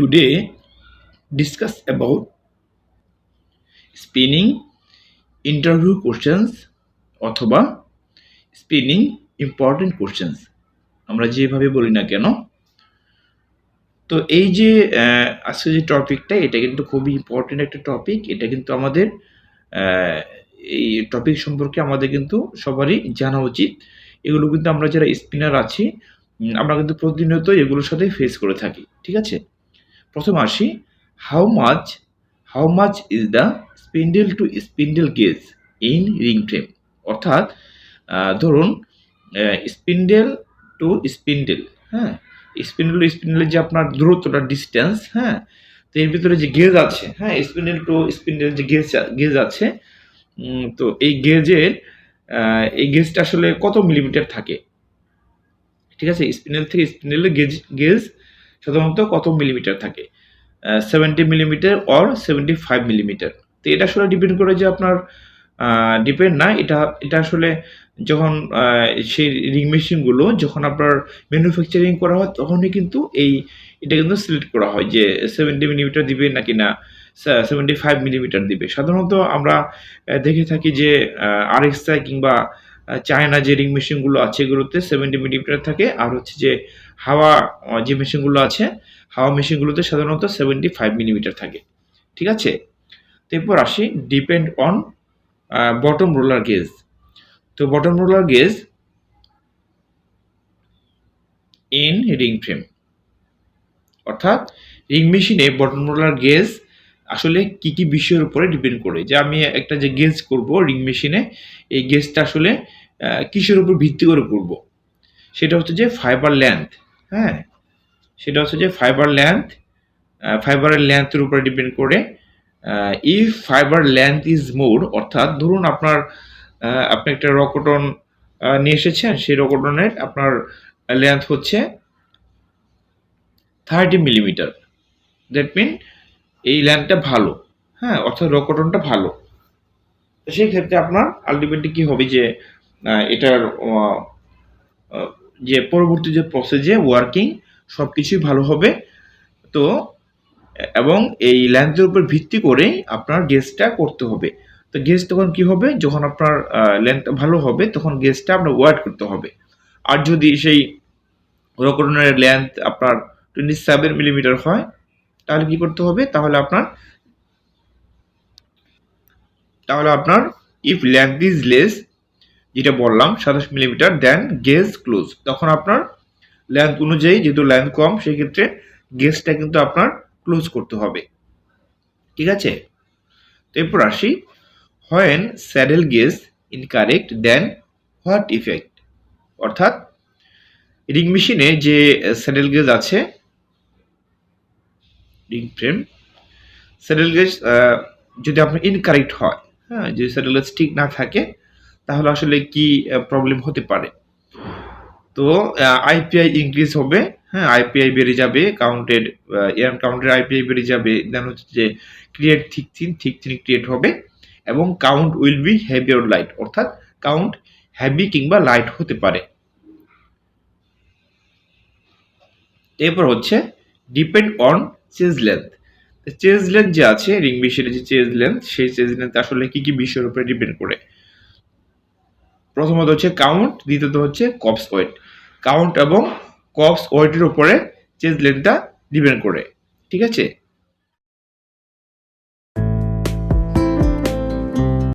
today discuss about spinning interview questions অথবা spinning important questions আমরা যেভাবে বলি না কেন? তো এই যে আজকে যে টপিকটা, এটা কিন্তু খুবই ইম্পর্টেন্ট একটা টপিক এটা কিন্তু আমাদের এই টপিক সম্পর্কে আমাদের কিন্তু সবারই জানা উচিত। এগুলো কিন্তু আমরা যারা স্পিনার আছি আমরা কিন্তু প্রতিনিয়ত এগুলোর সাথে ফেস করে থাকি। ঠিক আছে? প্রথম আসি how much how much is the spindle to spindle gauge in ring frame অর্থাৎ ধরুন স্পিন্ডেল টু স্পিন্ডেল হ্যাঁ? স্পিন্ডেল টু স্পিন্ডেলের যে আপনার দূরত্বটা ডিস্টেন্স হ্যাঁ? তো এর ভিতরে যে গেজ আছে হ্যাঁ স্পিন্ডেল টু স্পিন্ডেল যে গেজ গেজ আছে তো এই গেজের এই গেজটা আসলে কত মিলিমিটার থাকে? ঠিক আছে স্পিন্ডেল থেকে স্পিন্ডেলের গেজ গেজ সাধারণত কত মিলিমিটার থাকে? Seventy millimetre or seventy five millimetre তো এটা আসলে ডিপেন্ড করে যে আপনার ডিপেন্ড না, এটা এটা আসলে যখন সেই রিং মেশিনগুলো যখন আপনার ম্যানুফ্যাকচারিং করা হয়, তখনই কিন্তু এই, এটা কিন্তু সিলেক্ট করা হয় যে সেভেন্টি মিলিমিটার দিবে নাকি না সেভেন্টি ফাইভ মিলিমিটার দিবে। সাধারণত আমরা দেখে থাকি যে আর এক্সআই কিংবা চায়না যে রিং মেশিনগুলো আছে এগুলোতে সেভেন্টি মিলিমিটার থাকে। আর হচ্ছে যে হাওয়া যে মেশিনগুলো আছে, হাওয়া মেশিনগুলোতে সাধারণত সেভেন্টি ফাইভ মিলিমিটার থাকে। ঠিক আছে? এরপর আসি depend on bottom roller gauge তো bottom roller gauge in ring frame অর্থাৎ রিং মেশিনে বটম রোলার গেজ আসলে কি কি বিষয়ের উপরে ডিপেন্ড করে? যে আমি একটা যে গেজ করব রিং মেশিনে এই গেজটা আসলে কিসের উপর ভিত্তি করে করব? সেটা হচ্ছে যে ফাইবার লেন্থ হ্যাঁ? সেটা হচ্ছে যে ফাইবার লেন্থ ফাইবারের লেন্থের উপরে ডিপেন্ড করে if fibre length is more অর্থাৎ ধরুন আপনার আপনি একটা রকটন নিয়ে এসেছেন, সেই রকটনের আপনার লেন্থ হচ্ছে থার্টি মিলিমিটার দ্যাট মিন এই লেন্থটা ভালো হ্যাঁ? অর্থাৎ রকটনটা ভালো। সেই ক্ষেত্রে আপনার আলটিমেটলি কি হবে যে এটার যে পরবর্তী যে প্রসেসে ওয়ার্কিং সব কিছুই ভালো হবে। তো, এবং এই লেন্থের উপর ভিত্তি করেই আপনার গেজটা করতে হবে। তো গেজ তখন কি হবে? যখন আপনার লেন্থটা ভালো হবে, তখন গেজটা আপনার ওয়ার্ড করতে হবে। আর যদি সেই রকটনের লেন্থ আপনার টোয়েন্টি সেভেন মিলিমিটার হয়, তাহলে কি করতে হবে? তাহলে আপনার তাহলে আপনার ইফ লেন্থ ইজ লেস যেটা বললাম সাতাশ মিলিমিটার দেন গেজ ক্লোজ তখন আপনার লেন্থ অনুযায়ী যেহেতু লেন্থ কম, সেক্ষেত্রে গেজটা কিন্তু আপনার ক্লোজ করতে হবে। ঠিক আছে? এরপর আসি when saddle gauge incorrect then what effect অর্থাৎ রিং মেশিনে যে স্যাডেল গেজ আছে রিং ফ্রেম স্যাডেল গেজ যদি আপনার ইনকারেক্ট হয় হ্যাঁ যদি স্যাডেল গেজ ঠিক না থাকে তাহলে আসলে কি প্রবলেম হতে পারে? তো আইপিআই ইনক্রিজ হবে হ্যাঁ আইপিআই বেড়ে যাবে কাউন্টেড এয়ার কাউন্টের আইপিআই বেড়ে যাবে দেন হচ্ছে যে create thick thin thick thin create হবে, এবং count will be heavy or light অর্থাৎ কাউন্ট হ্যাভি কিংবা লাইট হতে পারে। এরপর হচ্ছে depend on chase length chase length যে আছে রিং মেশিনের যে চেজ লেন্থ সেই চেজ লেন্থ আসলে কি কি বিষয়ের উপরে ডিপেন্ড করে? প্রথমত হচ্ছে কাউন্ট দ্বিতীয়ত হচ্ছে কপস ওয়েট কাউন্ট এবং কপস ওয়েটের উপরে চেঞ্জ লেন্থটা ডিপেন্ড করে, ঠিক আছে?